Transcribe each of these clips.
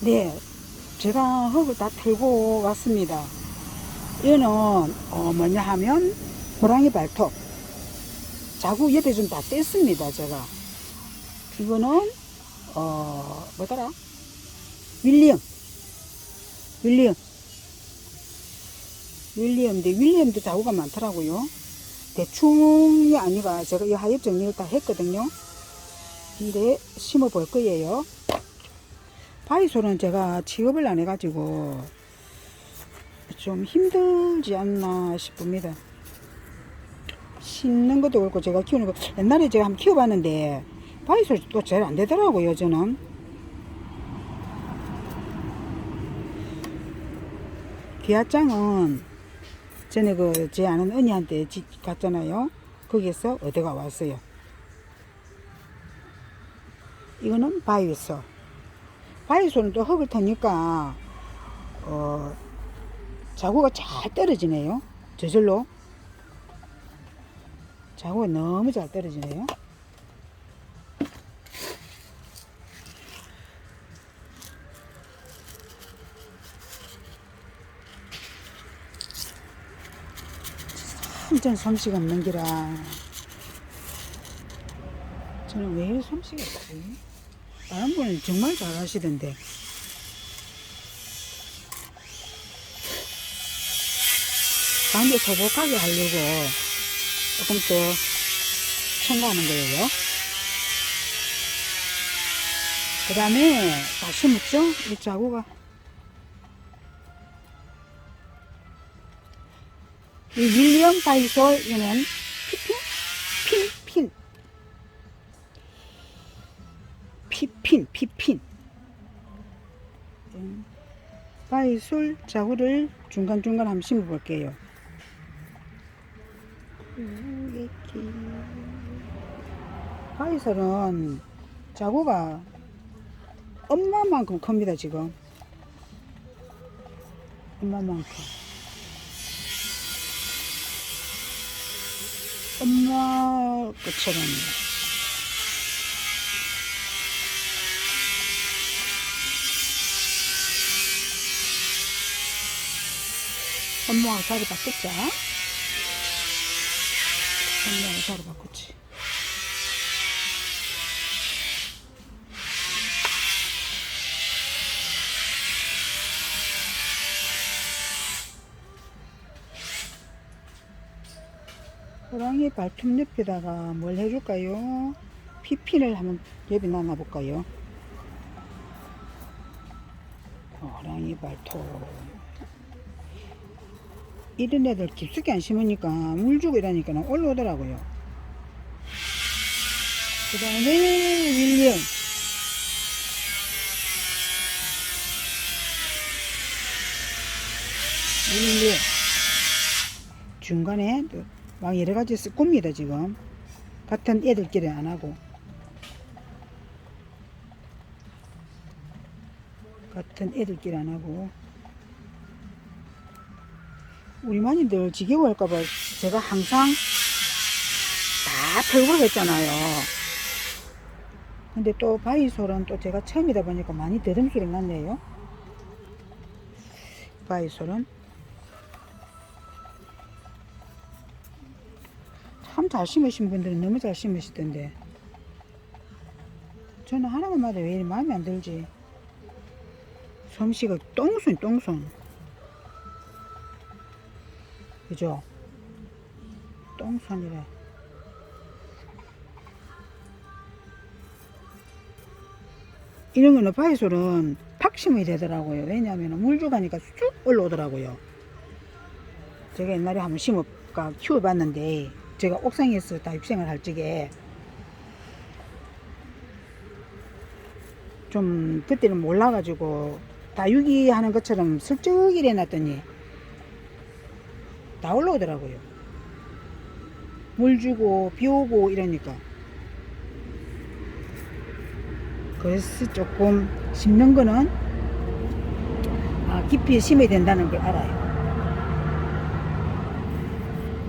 네, 제가 흙을 다 털고 왔습니다. 이거는 어, 뭐냐 하면 호랑이 발톱. 자구 옆에 좀다 뗐습니다, 제가. 이거는 어 뭐더라? 윌리엄. 윌리엄. 윌리엄인데 윌리엄도 자구가 많더라고요. 대충이 아니라 제가 이 하엽 정리를 다 했거든요. 근데 심어 볼 거예요. 바이솔은 제가 취업을 안 해가지고 좀 힘들지 않나 싶습니다. 심는 것도 그렇고 제가 키우는 거 옛날에 제가 한번 키워봤는데 바이솔 또 잘 안 되더라고요 저는. 귀하장은 전에 그 제 아는 언니한테 집 갔잖아요. 거기에서 얻어가 왔어요. 이거는 바이소. 바이소는 또 흙을 터니까 어, 자구가 잘 떨어지네요. 저절로. 자구가 너무 잘 떨어지네요. 완전 솜씨가 없는 기라. 저는 왜 이렇게 솜씨가 없지? 다른 분은 정말 잘 하시던데. 가운데 소복하게 하려고 조금 더 첨가하는 거예요. 그 다음에 다 심었죠? 이 자구가. 이 윌리엄 바이솔 이는 피핀 음, 바이솔 자구를 중간중간 한번 심어 볼게요. 바이솔은 자구가 엄마만큼 큽니다 지금. 엄마만큼. 엄마 것처럼 엄마하고 자리 바꿨자 엄마하고 자리 바꿨지 호랑이 발톱 옆에다가 뭘 해줄까요? 피핀을 한번 옆에 놔놔볼까요? 호랑이 발톱 이런 애들 깊숙이 안 심으니까 물 주고 이러니까 올라오더라고요. 그 다음에 윌리엄. 윌리엄. 중간에 또막 여러 가지 꾸밉니다 지금. 같은 애들끼리 안 하고. 같은 애들끼리 안 하고 우리 마님들 지겨워할까봐 제가 항상 다 털고 했잖아요. 근데 또 바이솔은 또 제가 처음이다 보니까 많이 더듬수를 났네요. 바이솔은 참 잘 심으신 분들은 너무 잘 심으시던데. 저는 하나만마다 왜 이리 마음에 안 들지? 솜씨가 똥손 똥손 그죠? 똥손이래. 바이솔은 팍 심어야 되더라고요. 왜냐하면 물 주가니까 쑥 올라오더라고요. 제가 옛날에 한번 심어 키워봤는데 제가 옥상에서 다 입생을 할 적에 좀 그때는 몰라가지고 다육이 하는 것처럼 슬쩍 놨더니 다 올라오더라고요. 물 주고 비 오고 이러니까 그래서 조금 심는 거는 아, 깊이 심어야 된다는 걸 알아요.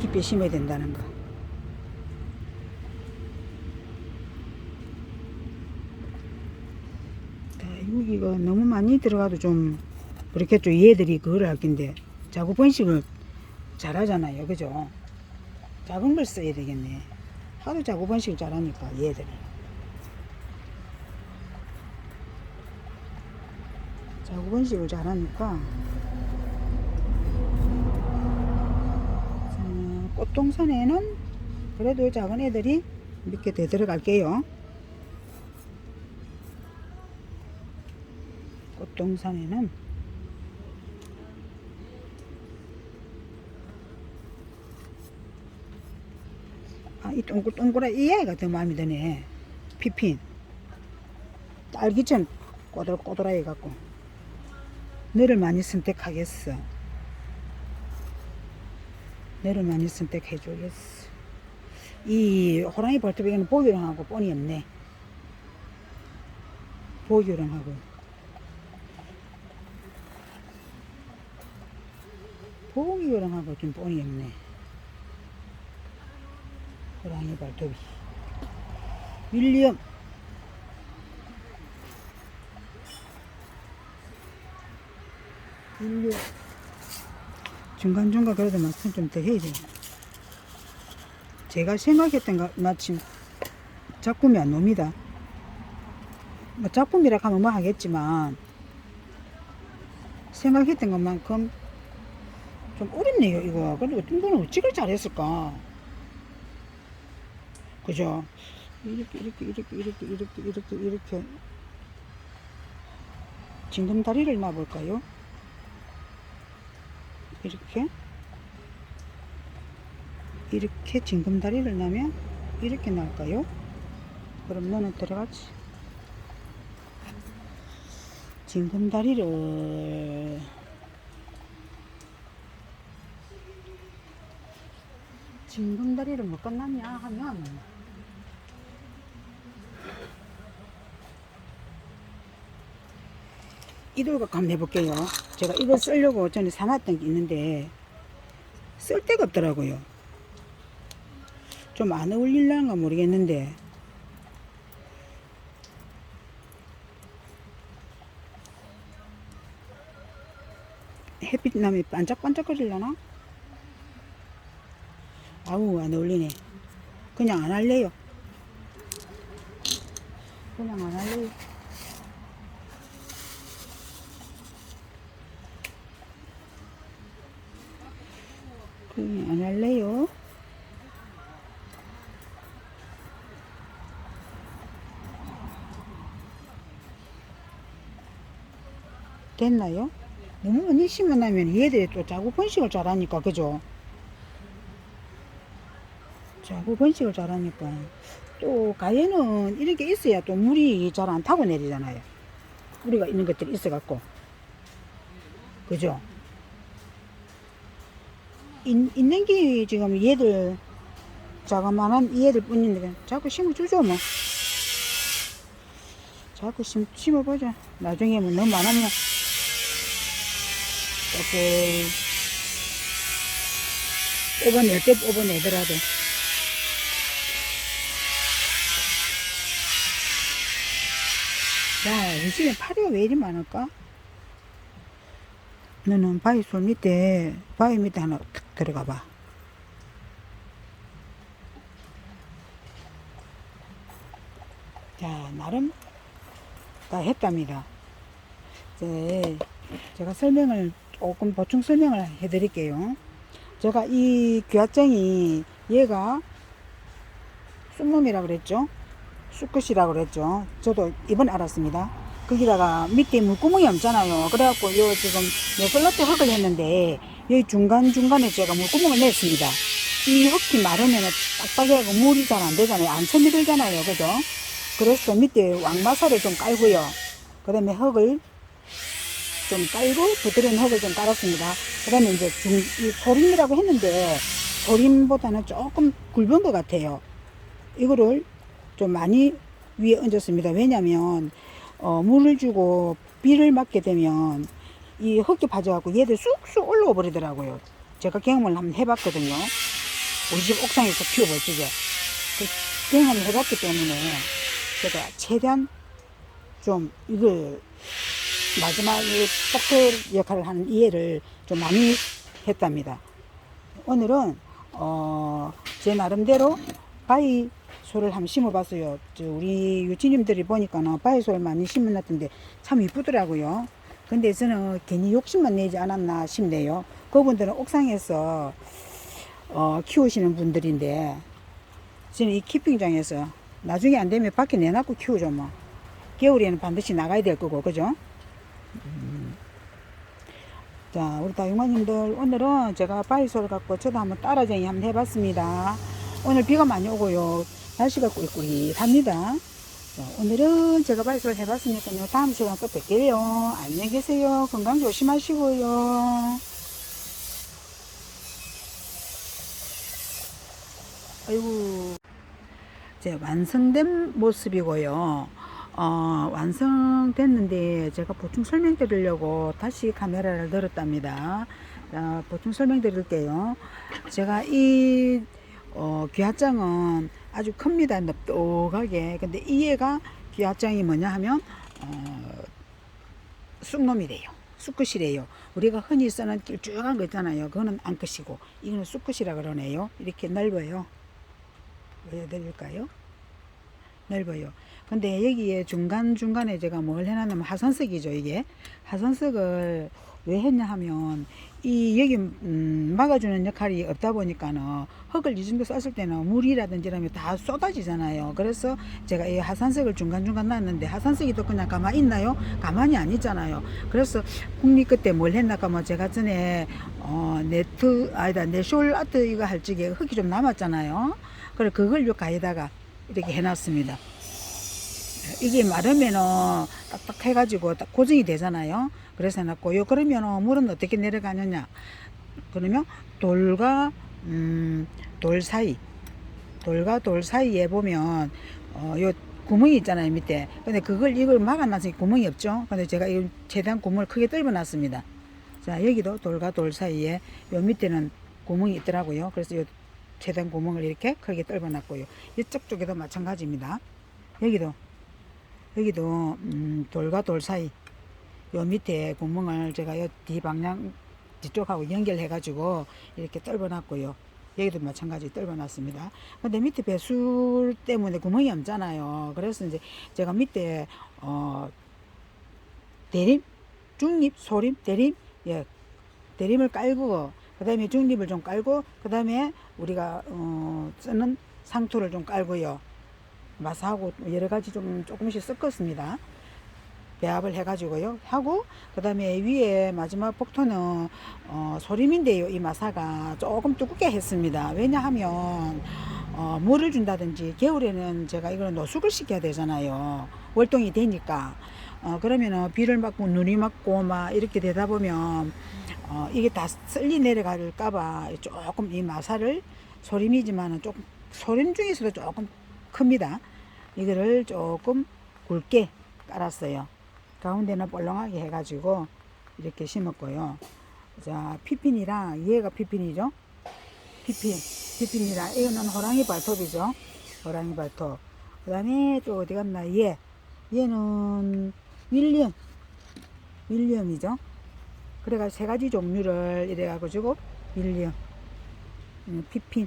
깊이 심어야 된다는 거. 다 물기가 너무 많이 들어가도 좀 그렇겠죠. 얘들이 그걸 할 건데 자구 번식을 잘하잖아요. 그죠? 작은 걸 써야 되겠네. 하도 자구 번식을 잘하니까 얘들이. 자구 번식을 잘하니까 자, 꽃동산에는 그래도 작은 애들이 몇 개 더 들어갈게요. 꽃동산에는 이 동글 동글한 이 아이가 더 마음에 드네. 피핀. 딸기처럼 꼬들꼬들하게 갖고. 너를 많이 선택하겠어. 너를 많이 선택해 주겠어. 이 호랑이 벌토비에는 보유령하고 뻔히 없네. 보유령하고. 보유령하고 좀 뻔히 없네. 호랑이 발톱이. 윌리엄. 윌리엄. 중간중간 그래도 말씀 좀 더 해야 돼. 제가 생각했던 것 마침 작품이 안 놉니다. 뭐 작품이라 하면 뭐 하겠지만 생각했던 것만큼 좀 어렵네요 이거. 그리고 이거는 어찌를 잘했을까 그죠? 이렇게 이렇게 이렇게 이렇게 이렇게 이렇게 이렇게 징금다리를 놔볼까요? 이렇게 이렇게 징금다리를 놔면 이렇게 나올까요? 그럼 너는 들어가지 징금다리를 징금다리를 못 끝났냐 하면 이돌과 한번 해볼게요. 제가 이거 쓰려고 전에 사놨던 게 있는데 쓸 데가 없더라고요. 좀 안 어울릴란가 모르겠는데 햇빛 나면 반짝반짝거리려나? 아우 안 어울리네. 그냥 안 할래요. 그냥 안 할래요. 그냥 안 할래요. 됐나요? 너무 많이 심어놓으면 얘들이 또 자꾸 번식을 잘하니까 그죠? 자꾸 번식을 잘하니까 또 가에는 이렇게 있어야 또 물이 잘 안 타고 내리잖아요. 뿌리가 있는 것들이 있어 갖고 그죠? 있, 있는 게 지금 얘들 자그만한 얘들 뿐인데 자꾸 심어주죠 뭐. 자꾸 심, 심어보자. 나중에 뭐 너무 많으면 조금 뽑아낼 때 뽑아내더라도 야 요즘에 파리가 왜 이리 많을까? 너는 바위 솔 밑에 바위 밑에 하나 탁 들어가 봐. 자 나름 다 했답니다. 이제 제가 설명을 조금 보충 설명을 해 드릴게요. 제가 이 귀화증이 얘가 쑥놈이라고 그랬죠. 쑥끝이라고 그랬죠. 저도 이번 알았습니다. 거기다가 밑에 물구멍이 없잖아요. 그래갖고 요 지금 네슬라떼 흙을 했는데 여기 중간중간에 제가 물구멍을 냈습니다. 이 흙이 마르면 빡빡해고 물이 잘 안 되잖아요. 안 스며들잖아요. 그죠? 그래서 밑에 왕마사를 좀 깔고요. 그 다음에 흙을 좀 깔고 부드러운 흙을 좀 깔았습니다. 그 다음에 이제 중, 이 소림이라고 했는데 소림보다는 조금 굵은 것 같아요. 이거를 좀 많이 위에 얹었습니다. 왜냐면 어, 물을 주고 비를 맞게 되면 이 흙이 빠져갖고 얘들 쑥쑥 올라와 버리더라고요. 제가 경험을 한번 해봤거든요. 우리 집 옥상에서 키워보시죠. 그 경험을 해봤기 때문에 제가 최대한 좀 이걸 마지막 이 폭토 역할을 하는 이해를 좀 많이 했답니다. 오늘은 어, 제 나름대로 바이소를 한번 심어봤어요. 저 우리 유치님들이 보니까는 바이소를 많이 심어놨던데 참 이쁘더라고요. 근데 저는 괜히 욕심만 내지 않았나 싶네요. 그분들은 옥상에서 어, 키우시는 분들인데 저는 이 키핑장에서 나중에 안 되면 밖에 내놔고 키우죠 뭐. 겨울에는 반드시 나가야 될 거고 그죠? 음. 자 우리 다육마님들 오늘은 제가 바이소를 갖고 저도 한번 따라쟁이 한번 해봤습니다. 오늘 비가 많이 오고요. 날씨가 꾸릿꾸릿합니다. 자, 오늘은 제가 바이소를 해봤으니까요. 다음 시간 또 뵐게요. 안녕히 계세요. 건강 조심하시고요. 아이고. 이제 완성된 모습이고요. 어, 완성됐는데 제가 보충 설명드리려고 다시 카메라를 들었답니다. 자, 보충 설명드릴게요. 제가 이 어, 귀하장은 아주 큽니다. 넙떡하게. 근데 이 애가 귀하장이 뭐냐 하면 어, 쑥놈이래요. 쑥끝이래요. 우리가 흔히 쓰는 길쭉한 거 있잖아요. 그거는 암컷이고 이거는 쑥끝이라 그러네요. 이렇게 넓어요. 보여드릴까요? 넓어요. 근데 여기에 중간중간에 제가 뭘 해놨냐면 하산석이죠, 이게. 하산석을 왜 했냐 하면, 이, 여기, 음, 막아주는 역할이 없다 보니까는, 흙을 이 정도 썼을 때는 물이라든지 이러면 다 쏟아지잖아요. 그래서 제가 이 하산석을 중간중간 놨는데, 하산석이 또 그냥 가만히 있나요? 가만히 안 있잖아요. 그래서, 국립 그때 뭘 했나 하면 제가 전에, 어, 네트, 아니다, 네쇼 아트 이거 할 적에 흙이 좀 남았잖아요. 그래, 그걸 요 가에다가 이렇게 해놨습니다. 이게 마르면은 딱딱 해가지고 딱 고정이 되잖아요. 그래서 해놨고, 요 그러면은 물은 어떻게 내려가느냐. 그러면 돌과, 음, 돌 사이, 돌과 돌 사이에 보면, 어, 요 구멍이 있잖아요, 밑에. 근데 그걸, 이걸 막아놔서 구멍이 없죠. 근데 제가 이 최대한 구멍을 크게 뚫어 놨습니다. 자, 여기도 돌과 돌 사이에, 요 밑에는 구멍이 있더라고요. 그래서 요 최대한 구멍을 이렇게 크게 뚫어 놨고요. 이쪽 쪽에도 마찬가지입니다. 여기도 여기도 음, 돌과 돌 사이 요 밑에 구멍을 제가 요 뒤방향 뒤쪽하고 연결해 가지고 이렇게 뚫어 놨고요. 여기도 마찬가지 뚫어 놨습니다. 근데 밑에 배수 때문에 구멍이 없잖아요. 그래서 이제 제가 밑에 어 대림, 중립, 소림, 대림, 예, 대림을 깔고 그 다음에 중립을 좀 깔고 그 다음에 우리가 어 쓰는 상토를 좀 깔고요. 마사하고 여러 가지 좀 조금씩 섞었습니다. 배합을 해가지고요. 하고 그 다음에 위에 마지막 폭토는 어, 소림인데요. 이 마사가 조금 두껍게 했습니다. 왜냐하면 어, 물을 준다든지 겨울에는 제가 이거는 노숙을 시켜야 되잖아요. 월동이 되니까. 어, 그러면은 비를 맞고 눈이 맞고 막 이렇게 되다 보면 어, 이게 다 쓸리 내려갈까봐 조금 이 마사를 소림이지만은 조금 소림 중에서도 조금 큽니다. 이거를 조금 굵게 깔았어요. 가운데는 볼렁하게 해가지고 이렇게 심었고요. 자, 피핀이랑 얘가 피핀이죠. 피핀, 피핀이랑 이거는 호랑이 발톱이죠. 호랑이 발톱. 그 다음에 또 어디 갔나 얘. 얘는 윌리엄. 윌리엄이죠. 그래가 세 가지 종류를 이래가지고 윌리엄. 피핀.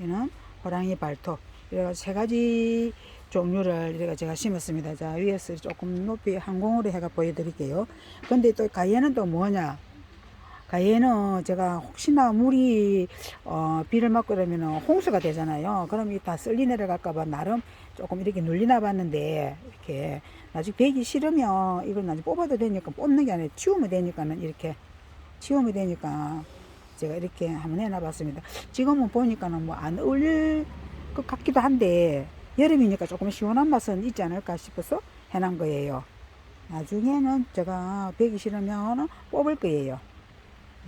얘는 호랑이 발톱. 이래가 세 가지 종류를 이래가 제가 심었습니다. 자, 위에서 조금 높이 항공으로 해가 보여드릴게요. 근데 또 가위에는 또 뭐냐? 가위에는 제가 혹시나 물이 어, 비를 맞고 그러면 홍수가 되잖아요. 그럼 이다 쓸리 내려갈까봐 나름 조금 이렇게 눌리나 봤는데 이렇게 나중에 배기 싫으면 이걸 나중에 뽑아도 되니까 뽑는 게 아니라 치우면 되니까는 이렇게 치우면 되니까 제가 이렇게 한번 해놔봤습니다. 지금은 보니까는 뭐 안 어울릴 것 같기도 한데 여름이니까 조금 시원한 맛은 있지 않을까 싶어서 해놓은 거예요. 나중에는 제가 배기 싫으면 뽑을 거예요.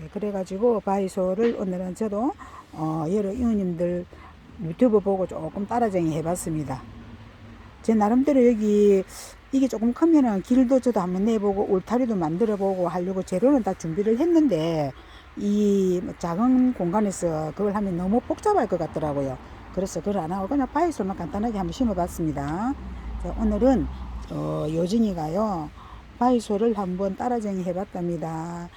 네, 그래가지고 바이소를 오늘은 저도 어, 여러 이모님들 유튜브 보고 조금 따라쟁이 해봤습니다. 제 나름대로 여기 이게 조금 크면은 길도 저도 한번 내보고 울타리도 만들어보고 하려고 재료는 다 준비를 했는데 이 작은 공간에서 그걸 하면 너무 복잡할 것 같더라고요. 그래서 그걸 안 하고 그냥 바이솔만 간단하게 한번 심어봤습니다. 자, 오늘은 어, 요진이가요. 바이소를 한번 따라쟁이 해봤답니다.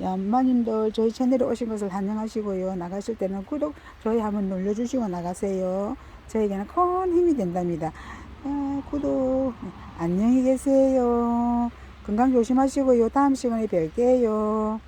엄마님들 저희 채널에 오신 것을 환영하시고요. 나가실 때는 구독, 좋아요 한번 눌러주시고 나가세요. 저에게는 큰 힘이 된답니다. 아, 구독, 안녕히 계세요. 건강 조심하시고요. 다음 시간에 뵐게요.